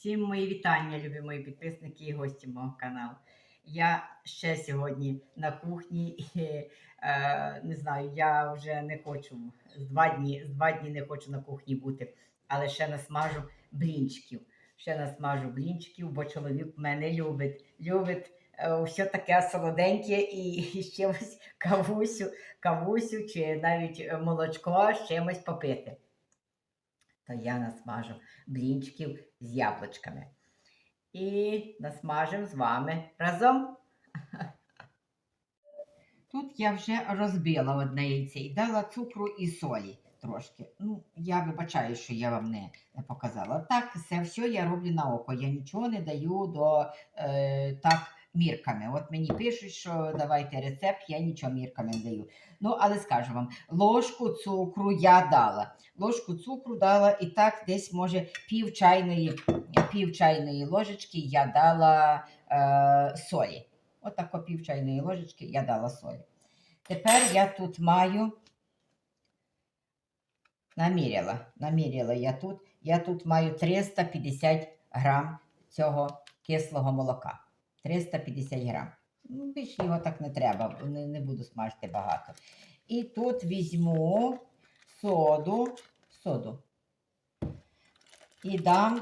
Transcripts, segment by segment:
Всім мої вітання, любі мої підписники і гості мого каналу. Я ще сьогодні на кухні і е, не знаю, я вже не хочу з два дні, з два дні не хочу на кухні бути, але ще насмажу блінчиків. Ще насмажу блінчиків, бо чоловік мене любить. Любить е, все таке солоденьке і, і з чимось кавусю, кавусю чи навіть е, молочко з чимось попити. То я насмажу блінчиків з яблучками. І насмажимо з вами разом. Тут я вже розбила одне яйце і дала цукру і солі трошки. Ну, я вибачаю, що я вам не, не показала. Так, це все я роблю на око. Я нічого не даю до е, так мірками. От мені пишуть, що давайте рецепт, я нічого мірками не даю. Ну, але скажу вам, ложку цукру я дала. Ложку цукру дала і так десь, може, пів чайної, пів чайної ложечки я дала е, солі. Отако пів чайної ложечки я дала солі. Тепер я тут маю. Наміряла, наміряла я тут. Я тут маю 350 грам цього кислого молока. 350 грам. Ну, більше його так не треба, не, не буду смажити багато. І тут візьму соду, соду. І дам,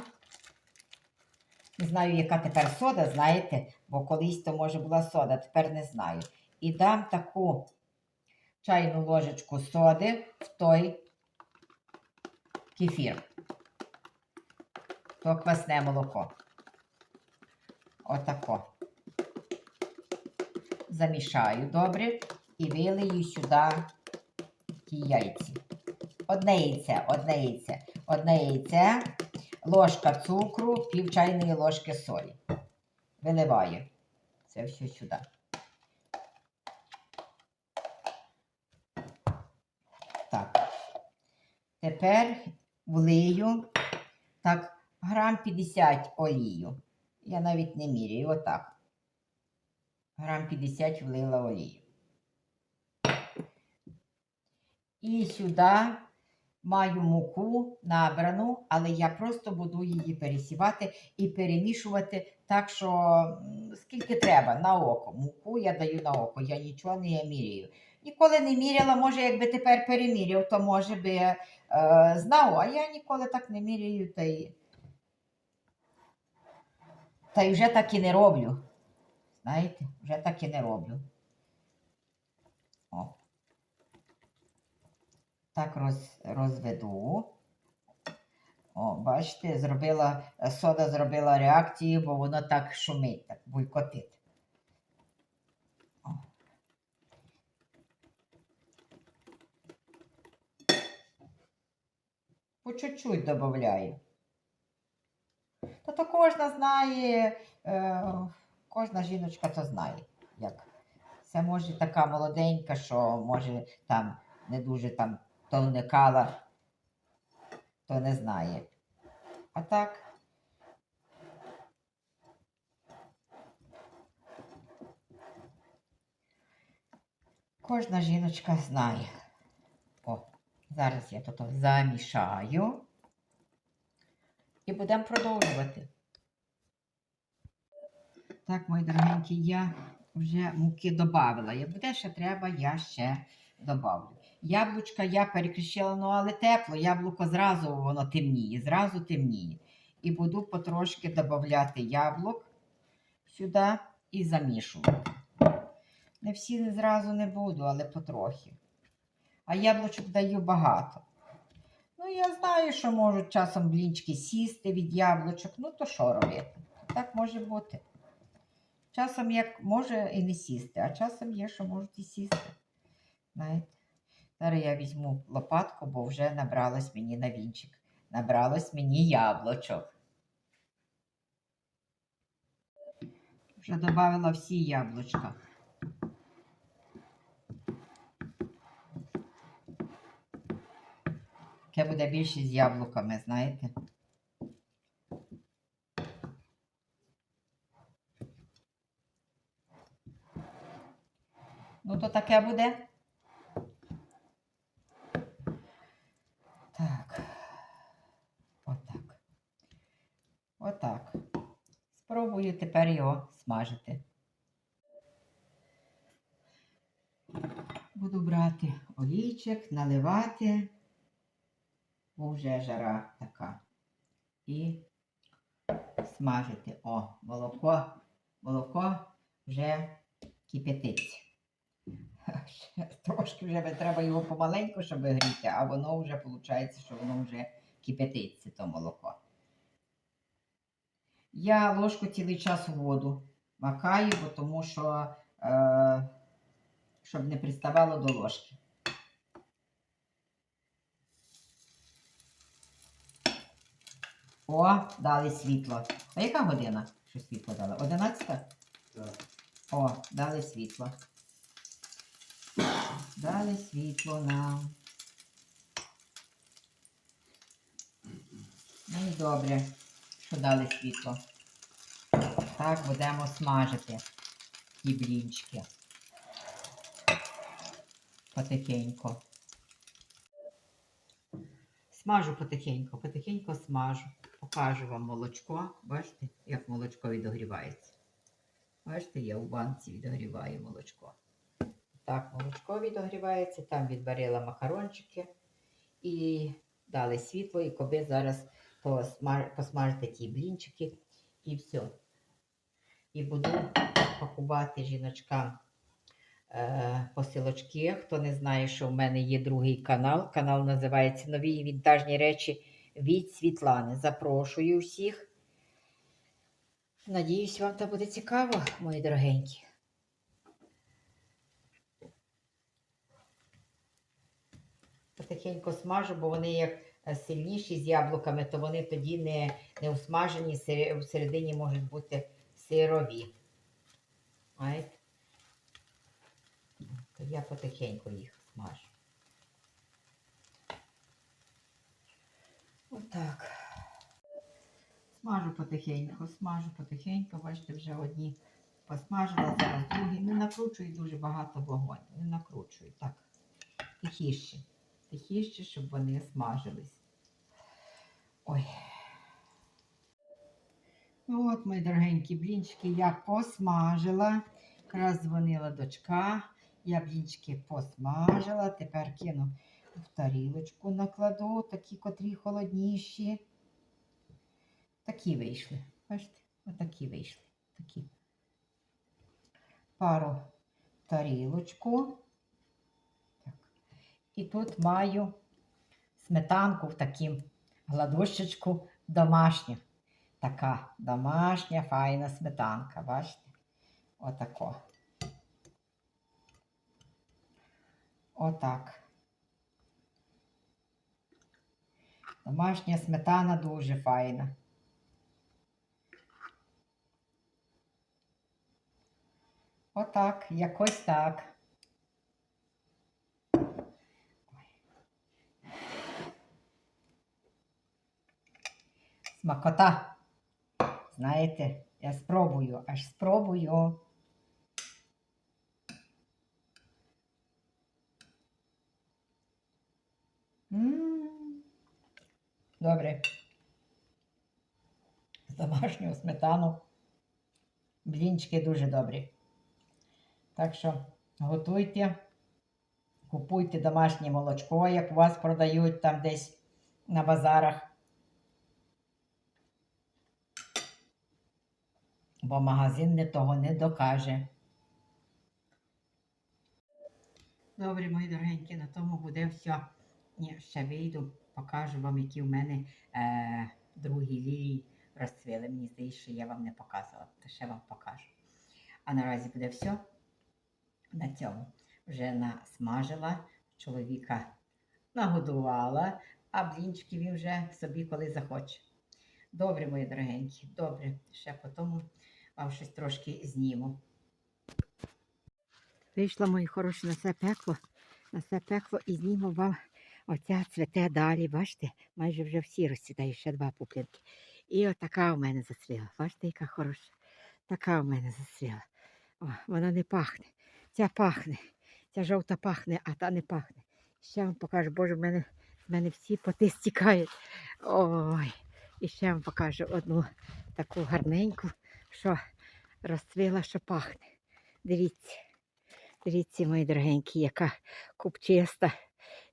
не знаю, яка тепер сода, знаєте, бо колись то може була сода, тепер не знаю. І дам таку чайну ложечку соди в той кефір. То квасне молоко. Отако. Замішаю добре і вилию сюди ті яйці. Одне яйце, одне яйце, одне яйце, ложка цукру, пів чайної ложки солі. Виливаю це все сюди. Так. Тепер влию так, грам 50 олію. Я навіть не міряю, отак. Грам 50 влила олію. І сюди маю муку набрану, але я просто буду її пересівати і перемішувати так, що скільки треба на око. Муку я даю на око, я нічого не міряю. Ніколи не міряла, може, якби тепер переміряв, то може би е, знав, а я ніколи так не міряю та й, та й вже так і не роблю. Знаєте, вже так і не роблю. О. Так роз, розведу. О, бачите, зробила, сода зробила реакцію, бо воно так шумить, так булькотить. По чуть-чуть додаю. Та то кожна знає, е, кожна жіночка то знає, як. Це може така молоденька, що може там не дуже там то вникала, то не знає. А так. Кожна жіночка знає. О, зараз я тут замішаю і будемо продовжувати. Так, мої дорогенькі, я вже муки додавала. Як буде ще треба, я ще добавлю. Яблучка я перекрещила, ну але тепло, яблуко зразу воно темніє, зразу темніє. І буду потрошки додавати яблук сюди і замішувати. Не всі зразу не буду, але потрохи. А яблучок даю багато. Ну, я знаю, що можуть часом блінчики сісти від яблучок. Ну, то що робити? Так може бути. Часом як може і не сісти, а часом є, що можуть і сісти. Знаєте? Зараз я візьму лопатку, бо вже набралось мені на вінчик. Набралось мені яблучок. Вже додала всі яблучка. Таке буде більше з яблуками, знаєте. Ну, то таке буде. Так. Отак. Отак. Спробую тепер його смажити. Буду брати олійчик, наливати, бо вже жара така. І смажити. О, молоко, молоко вже кипятиться. Трошки вже треба його помаленьку, щоб гріти, а воно вже виходить, що воно вже кипятиться, то молоко. Я ложку цілий час в воду макаю, бо тому що е, щоб не приставало до ложки. О, дали світло. А яка година? Що світло дали? Одинадцята? Так. О, дали світло. Дали світло нам. Ну і добре, що дали світло. Так будемо смажити ті блінчики. Потихеньку. Смажу потихеньку, потихеньку смажу. Покажу вам молочко. Бачите, як молочко відогрівається. Бачите, я у банці відогріваю молочко. Так, молочко відогрівається, там відварила макарончики і дали світло, і коби зараз посмаж... посмажити ті блінчики і все. І буду пакувати жіночкам е, посилочки. Хто не знає, що в мене є другий канал. Канал називається Нові вінтажні речі від Світлани. Запрошую всіх. Надіюсь, вам це буде цікаво, мої дорогенькі. Потихеньку смажу, бо вони як сильніші з яблуками, то вони тоді не, не усмажені, всередині можуть бути сирові. Знаєте? То я потихеньку їх смажу. Отак. Смажу потихеньку, смажу потихеньку. Бачите, вже одні посмажила, зараз другі. Не накручую дуже багато вогонь. Не накручую. Так. Тихіше. Тихіше, щоб вони смажились. Ой. Ну От, мої дорогенькі блінчики, я посмажила. Якраз дзвонила дочка. Я блінчики посмажила. Тепер кину в тарілочку, накладу, такі, котрі холодніші. Такі вийшли. Бачите? Отакі вийшли. Такі. Пару тарілочку. Так. І тут маю сметанку в таким гладущечку домашню. Така домашня файна сметанка, бачите? Отако. Отак. Домашня сметана дуже файна. Отак, якось так. Смакота. Знаєте, я спробую, аж спробую. М. Добре. З домашнього сметану. Блінчики дуже добрі. Так що готуйте, купуйте домашнє молочко, як у вас продають там десь на базарах. Бо магазин не того не докаже. Добре, мої дорогенькі, на тому буде все. Ні, ще вийду, покажу вам, які в мене е, другі лілії розцвіли. Мені здається, що я вам не показувала, то ще вам покажу. А наразі буде все. На цьому вже насмажила, чоловіка нагодувала, а блінчики він вже собі коли захоче. Добре, мої дорогенькі, добре. Ще потім вам щось трошки зніму. Вийшла, мої хороші, на це пекло, на це пекло і зніму вам оця цвете далі. Бачите, майже вже всі розцвітають, ще два пуплінки. І отака у мене зацвіла. Бачите, яка хороша. Така у мене зацвіла. О, вона не пахне. Ця пахне. Ця жовта пахне, а та не пахне. Ще вам покажу, боже, в мене, в мене всі поти стікають. Ой, І ще вам покажу одну таку гарненьку, що розцвіла, що пахне. Дивіться. Дивіться, мої дорогенькі, яка купчиста,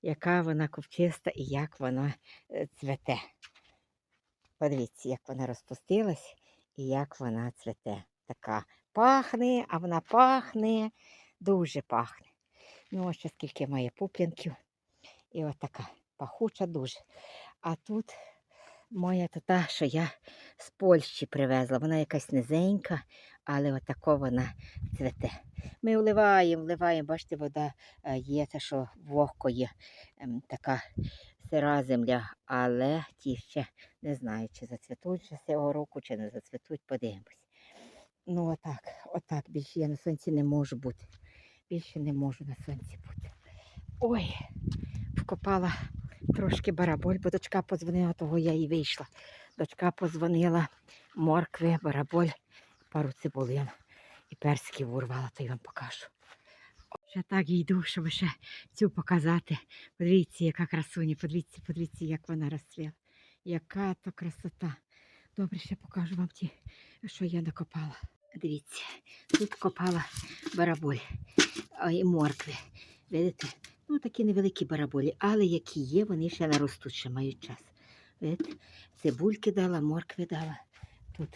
яка вона купчиста і як вона е, цвете. Подивіться, як вона розпустилась і як вона цвете. Така пахне, а вона пахне, дуже пахне. Ну, ось ще скільки має пуплінків. І от така пахуча дуже. А тут моя та, що я з Польщі привезла. Вона якась низенька, але отако вона цвете. Ми вливаємо, вливаємо, бачите, вода е, є, те, що вогко є, ем, така сира земля, але ті ще не знаю, чи зацвітуть ще цього року, чи не зацвітуть, подивимось. Ну, отак, отак, більше я на сонці не можу бути. Більше не можу на сонці бути. Ой, вкопала трошки бараболь, бо дочка подзвонила, того я і вийшла. Дочка подзвонила моркви, бараболь, пару цибулин і персиків урвала, то я вам покажу. Ще так йду, щоб ще цю показати. Подивіться, яка красуня, подивіться, подивіться, як вона розцвіла. Яка то красота. Добре, ще покажу вам ті, що я накопала. Дивіться, тут копала бараболь і моркви. Видите? Ну, такі невеликі бараболі, але які є, вони ще наростуть, ще мають час. Видите? Цибульки дала, моркви дала. Тут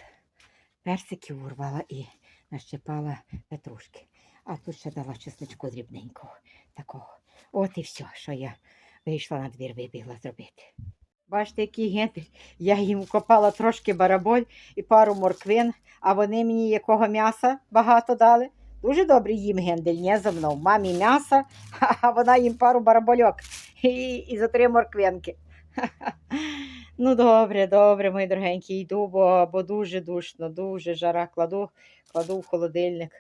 персиків урвала і нащепала петрушки. А тут ще дала чесничку дрібненького. Такого. От і все, що я вийшла на двір, вибігла зробити. Бачите, який гендель. Я їм копала трошки бараболь і пару морквин, а вони мені якого м'яса багато дали. Дуже добре їм гендель, не за мною. Мамі м'яса, а вона їм пару барабольок і, і за три морквинки. Ну, добре, добре, мої дорогенькі, йду, бо, бо дуже душно, дуже жара. Кладу, кладу в холодильник.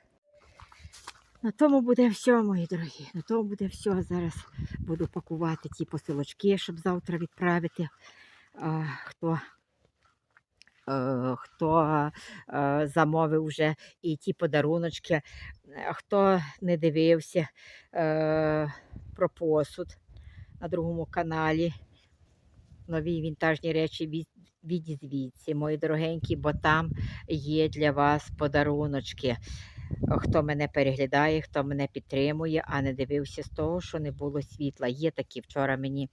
На тому буде все, мої дорогі. На тому буде все. Зараз буду пакувати ті посилочки, щоб завтра відправити. А, хто е, хто е, замовив вже і ті подаруночки, хто не дивився е, про посуд на другому каналі. Нові вінтажні речі від, відізвіться, мої дорогенькі, бо там є для вас подаруночки. Хто мене переглядає, хто мене підтримує, а не дивився з того, що не було світла. Є такі вчора мені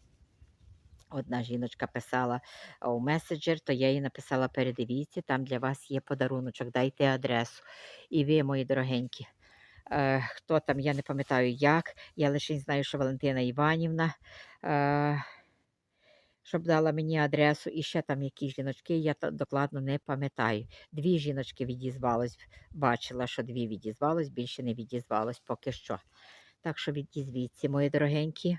одна жіночка писала у меседжер, то я їй написала: передивіться, там для вас є подаруночок, дайте адресу. І ви, мої дорогенькі. Е, хто там, я не пам'ятаю як. Я лише знаю, що Валентина Іванівна. Е, щоб дала мені адресу, і ще там якісь жіночки, я докладно не пам'ятаю. Дві жіночки відізвалось, бачила, що дві відізвалось, більше не відізвалось поки що. Так що відізвіться, мої дорогенькі,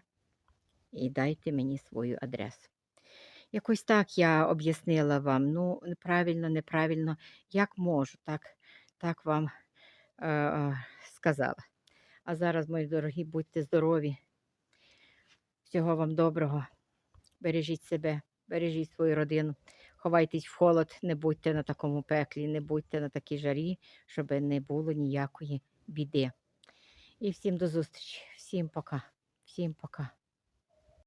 і дайте мені свою адресу. Якось так я об'яснила вам. Ну, неправильно, неправильно, як можу, так, так вам е, е, сказала. А зараз, мої дорогі, будьте здорові. Всього вам доброго. Бережіть себе, бережіть свою родину. Ховайтесь в холод, не будьте на такому пеклі, не будьте на такій жарі, щоб не було ніякої біди. І всім до зустрічі, всім пока, всім пока.